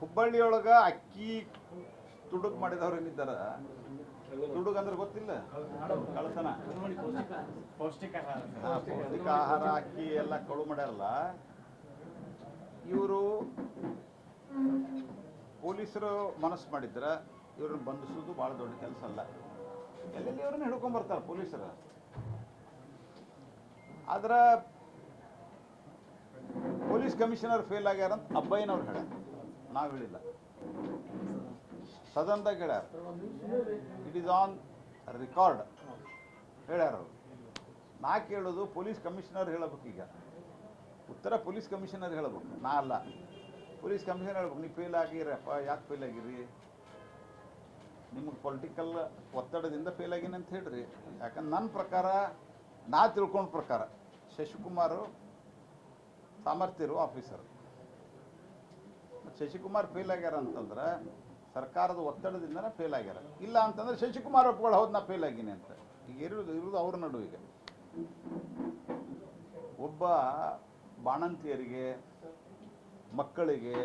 ಹುಬ್ಬಳ್ಳಿಯೊಳಗೆ ಅಕ್ಕಿ ತುಡುಗ್ ಮಾಡಿದವ್ರು ಏನಿದ್ದಾರ ತುಡುಗ್ ಅಂದ್ರೆ ಗೊತ್ತಿಲ್ಲ? ಕಳತನ. ಪೌಷ್ಟಿಕ ಆಹಾರ ಹಾ, ಪೌಷ್ಟಿಕ ಆಹಾರ ಅಕ್ಕಿ ಎಲ್ಲ ಕಳು ಮಾಡ್ಯಾರಲ್ಲ. ಇವರು ಪೊಲೀಸರು ಮನಸ್ಸು ಮಾಡಿದ್ರ ಇವ್ರನ್ನ ಬಂಧಿಸೋದು ಭಾಳ ದೊಡ್ಡ ಕೆಲಸ ಅಲ್ಲ. ಎಲ್ಲೆಲ್ಲಿ ಇವ್ರನ್ನ ಹಿಡ್ಕೊಂಡ್ ಪೊಲೀಸರು? ಆದ್ರ ಪೊಲೀಸ್ ಕಮಿಷನರ್ ಫೇಲ್ ಆಗ್ಯಾರ ಅಂತ ಅಬ್ಬಯ್ಯನವ್ರು ಹೇಳ್ಯಾರ. ನಾವು ಹೇಳಿಲ್ಲ. ಸದಂತ ಕೇಳ್ಯಾರ ಇಟ್ ಈಸ್ ಆನ್ ರೆಕಾರ್ಡ್ ಹೇಳ್ಯಾರ ಅವರು. ನಾ ಕೇಳೋದು ಪೊಲೀಸ್ ಕಮಿಷನರ್ ಹೇಳಬೇಕು ಈಗ. ಉತ್ತರ ಪೊಲೀಸ್ ಕಮಿಷನರ್ ಹೇಳಬೇಕು. ನಾ ಅಲ್ಲ. ಪೊಲೀಸ್ ಕಮಿಷನರ್ ಹೇಳ್ಬೇಕು. ನೀವು ಫೇಲ್ ಆಗಿರಪ್ಪ ಯಾಕೆ ಫೇಲ್ ಆಗಿರಿ? ನಿಮಗೆ ಪೊಲಿಟಿಕಲ್ ಒತ್ತಡದಿಂದ ಫೇಲ್ ಆಗೀನಿ ಅಂತ ಹೇಳ್ರಿ. ಯಾಕಂದ್ರೆ ನನ್ನ ಪ್ರಕಾರ, ನಾ ತಿಳ್ಕೊಂಡ ಪ್ರಕಾರ, ಶಶಿಕುಮಾರು ಸಾಮರ್ಥ್ಯರು ಆಫೀಸರ್ ಶಶಿಕುಮಾರ್ ಫೇಲ್ ಆಗ್ಯಾರ ಅಂತಂದ್ರೆ ಸರ್ಕಾರದ ಒತ್ತಡದಿಂದನೇ ಫೇಲ್ ಆಗ್ಯಾರ. ಇಲ್ಲ ಅಂತಂದ್ರೆ ಶಶಿಕುಮಾರ್ ಒಪ್ಕೊಳ್ಳಿ ಹೌದು ನಾ ಫೇಲ್ ಆಗಿನಿ ಅಂತ. ಈಗ ಇರೋದು ಇರೋದು ಅವ್ರ ನಡುವೆ ಈಗ. ಒಬ್ಬ ಬಾಣಂತಿಯರಿಗೆ, ಮಕ್ಕಳಿಗೆ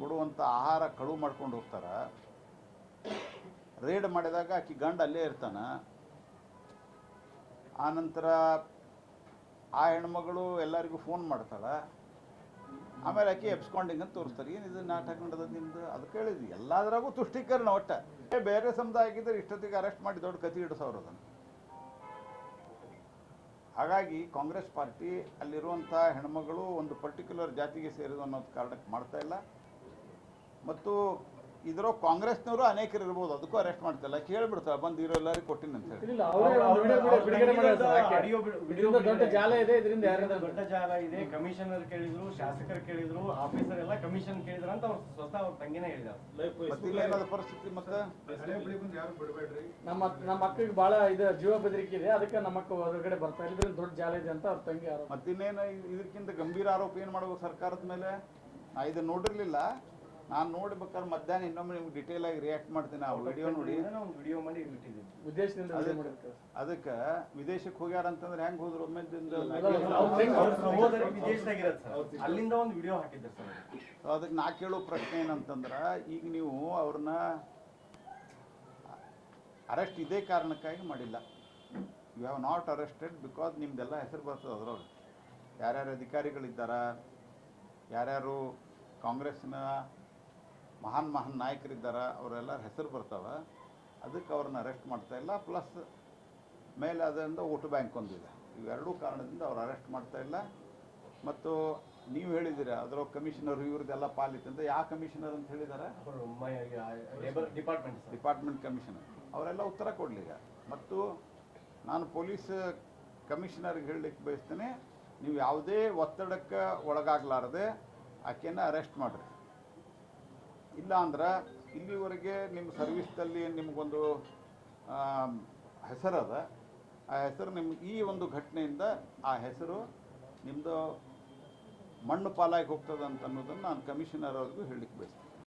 ಕೊಡುವಂಥ ಆಹಾರ ಕಳುವು ಮಾಡ್ಕೊಂಡು ಹೋಗ್ತಾರ. ರೇಡ್ ಮಾಡಿದಾಗ ಆಕಿ ಗಂಡ ಅಲ್ಲೇ ಇರ್ತಾನ. ಆನಂತರ ಆ ಹೆಣ್ಮಗಳು ಎಲ್ಲರಿಗೂ ಫೋನ್ ಮಾಡ್ತಾಳೆ. ಆಮೇಲೆ ಆಕೆ ಎಪ್ಸ್ಕೊಂಡಿಂಗ್ ಅಂತ ತೋರಿಸ್ತಾರೆ. ಏನಿದು ನಾಟಕ ನಡೆದ ನಿಮ್ದು? ಅದಕ್ಕೆ ಹೇಳಿದ್ವಿ ಎಲ್ಲದರಾಗೂ ತುಷ್ಟೀಕರಣ ಒಟ್ಟ. ಬೇರೆ ಸಮುದಾಯ ಆಗಿದ್ರೆ ಇಷ್ಟೊತ್ತಿಗೆ ಅರೆಸ್ಟ್ ಮಾಡಿ ದೊಡ್ಡ ಕತಿ ಇಡಿಸೋರು ಅದನ್ನು. ಹಾಗಾಗಿ ಕಾಂಗ್ರೆಸ್ ಪಾರ್ಟಿ ಅಲ್ಲಿರುವಂಥ ಹೆಣ್ಮಗಳು ಒಂದು ಪರ್ಟಿಕ್ಯುಲರ್ ಜಾತಿಗೆ ಸೇರಿದ ಅನ್ನೋದು ಕಾರಣಕ್ಕೆ ಮಾಡ್ತಾ ಇಲ್ಲ. ಮತ್ತು ಇದರೋ ಕಾಂಗ್ರೆಸ್ನವರು ಅನೇಕರು ಇರ್ಬೋದು ಅದಕ್ಕೂ ಅರೆಸ್ಟ್ ಮಾಡ್ತಿಲ್ಲ. ಕೇಳ್ಬಿಡ್ತಾರೆ ಬಂದು ಇರೋ ಎಲ್ಲರಿಗೂ ಕೊಟ್ಟಿನಿ ಅಂತ ಹೇಳಿ. ಜಾಲ ಇದೆ ಇದರಿಂದ ಯಾರಿಂದ ದೊಡ್ಡ ಜಾಲ ಇದೆ. ಕಮಿಷನರ್ ಕೇಳಿದ್ರು ಶಾಸಕರು ಕೇಳಿದ್ರು ಆಫೀಸರ್ ಎಲ್ಲ ಕಮಿಷನ್ ಕೇಳಿದ್ರು ಅಂತ ಅವ್ರು ಸ್ವತಃ ಅವ್ರ ತಂಗಿನೇ ಹೇಳಿದ್ರು. ಪರಿಸ್ಥಿತಿ ಮತ್ತೆ? ನಮ್ಮ ನಮ್ಮ ಮಕ್ಕಳಿಗೆ ಬಹಳ ಇದು ಜೀವ ಬೆದರಿಕೆ ಇದೆ ಅದಕ್ಕೆ ನಮ್ಮ ಅಕ್ಕ ಹೊರಗಡೆ ಬರ್ತಾ ಇಲ್ಲ. ದೊಡ್ಡ ಜಾಲ ಇದೆ ಅಂತ ಅವ್ರ ತಂಗಿ ಆರೋಪ. ಮತ್ತಿನ್ನೇನು ಇದಕ್ಕಿಂತ ಗಂಭೀರ ಆರೋಪ ಏನ್ ಮಾಡಬೇಕು ಸರ್ಕಾರದ ಮೇಲೆ? ನಾ ಇದು ನೋಡಿರ್ಲಿಲ್ಲ. ನಾನು ನೋಡ್ಬೇಕಾದ್ರೆ ಮಧ್ಯಾಹ್ನ ಇನ್ನೊಮ್ಮೆ ನಿಮ್ಗೆ ಡಿಟೇಲ್ ಆಗಿ ರಿಯಾಕ್ಟ್ ಮಾಡ್ತೀನಿ ಆ ವಿಡಿಯೋ ನೋಡಿ. ಒಂದು ವಿಡಿಯೋ ಮಾಡಿ ಬಿಟ್ಟಿದ್ದೀವಿ ಅದೇ- ವಿಡಿಯೋ ಅದಕ್ಕೆ ವಿದೇಶಕ್ಕೆ ಹೋಗ್ಯಾರ ಅಂತಂದ್ರೆ ಹೆಂಗ್ ಹೋದ್ರು? ಒಮ್ಮೆ ಅವ್ರ ಸಹೋದರಿ ವಿದೇಶದಾಗಿರತ್ತೆ ಸರ್. ಅಲ್ಲಿಂದ ಒಂದು ವಿಡಿಯೋ ಹಾಕಿದ್ದೆ ಸರ್. ಅದಕ್ಕೆ ನಾ ಕೇಳೋ ಪ್ರಶ್ನೆ ಏನಂತಂದ್ರ ಈಗ ನೀವು ಅವ್ರನ್ನ ಅರೆಸ್ಟ್ ಇದೇ ಕಾರಣಕ್ಕಾಗಿ ಮಾಡಿಲ್ಲ. You have not arrested because ನಿಮ್ದೆಲ್ಲ ಹೆಸರು ಬರ್ತದೆ ಅದ್ರೊಳಗೆ. ಯಾರ್ಯಾರು ಅಧಿಕಾರಿಗಳಿದ್ದಾರ? ಯಾರ್ಯಾರು ಕಾಂಗ್ರೆಸ್ಸಿನ ಮಹಾನ್ ಮಹಾನ್ ನಾಯಕರಿದ್ದಾರೆ ಅವರೆಲ್ಲ ಹೆಸರು ಬರ್ತಾವೆ ಅದಕ್ಕೆ ಅವ್ರನ್ನ ಅರೆಸ್ಟ್ ಮಾಡ್ತಾ ಇಲ್ಲ. ಪ್ಲಸ್ ಮೇಲೆ ಅದರಿಂದ ಓಟ್ ಬ್ಯಾಂಕ್ ಒಂದಿದೆ. ಇವೆರಡೂ ಕಾರಣದಿಂದ ಅವ್ರು ಅರೆಸ್ಟ್ ಮಾಡ್ತಾ ಇಲ್ಲ. ಮತ್ತು ನೀವು ಹೇಳಿದ್ದೀರಾ ಅದರ ಕಮಿಷನರ್ ಇವ್ರದ್ದೆಲ್ಲ ಪಾಲಿತ್ತು ಅಂತ. ಯಾವ ಕಮಿಷನರ್ ಅಂತ ಹೇಳಿದ್ದಾರೆ ಡಿಪಾರ್ಟ್ಮೆಂಟ್ ಡಿಪಾರ್ಟ್ಮೆಂಟ್ ಕಮಿಷನರ್ ಅವರೆಲ್ಲ ಉತ್ತರ ಕೊಡಲಿ ಈಗ. ಮತ್ತು ನಾನು ಪೊಲೀಸ್ ಕಮಿಷನರ್ಗೆ ಹೇಳಲಿಕ್ಕೆ ಬಯಸ್ತೇನೆ ನೀವು ಯಾವುದೇ ಒತ್ತಡಕ್ಕೆ ಒಳಗಾಗಲಾರದೆ ಆಕೆನ ಅರೆಸ್ಟ್ ಮಾಡಿರಿ. ಇಲ್ಲ ಅಂದ್ರೆ ಇಲ್ಲಿವರೆಗೆ ನಿಮ್ಮ ಸರ್ವಿಸ್ದಲ್ಲಿ ನಿಮಗೊಂದು ಹೆಸರದ ಆ ಹೆಸರು ನಿಮ್ಗೆ ಈ ಒಂದು ಘಟನೆಯಿಂದ ಆ ಹೆಸರು ನಿಮ್ಮದು ಮಣ್ಣು ಪಾಲಾಗಿ ಹೋಗ್ತದೆ ಅಂತ ಅನ್ನೋದನ್ನು ನಾನು ಕಮಿಷನರ್ ಅವ್ರಿಗೂ ಹೇಳಲಿಕ್ಕೆ ಬಯಸ್ತೇನೆ.